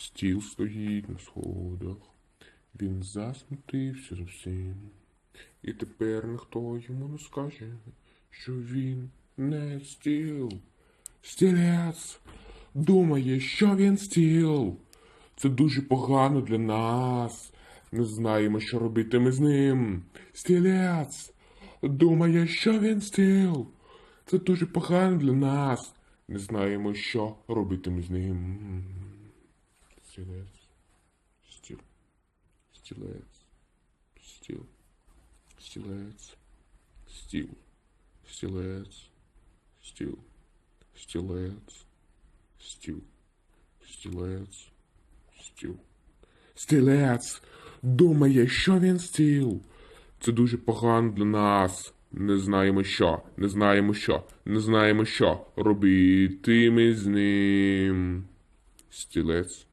Стіл стоїть на сходах. Він засмутився зовсім. І тепер ніхто йому не скаже, що він не стіл. Стілець думає, що він стіл. Це дуже погано для нас. Не знаємо, що робити ми з ним. Стілець думає, що він стіл. Це дуже погано для нас. Не знаємо, що робити ми з ним. Стілець. Стіл. Стілець. Стіл. Стілець. Стіл. Стілець. Стіл. Стілець. Стіл. Стілець. Стіл. Стілець думає, що він стіл. Це дуже погано для нас. Не знаємо що, не знаємо що, не знаємо що робити ми з ним. Стілець.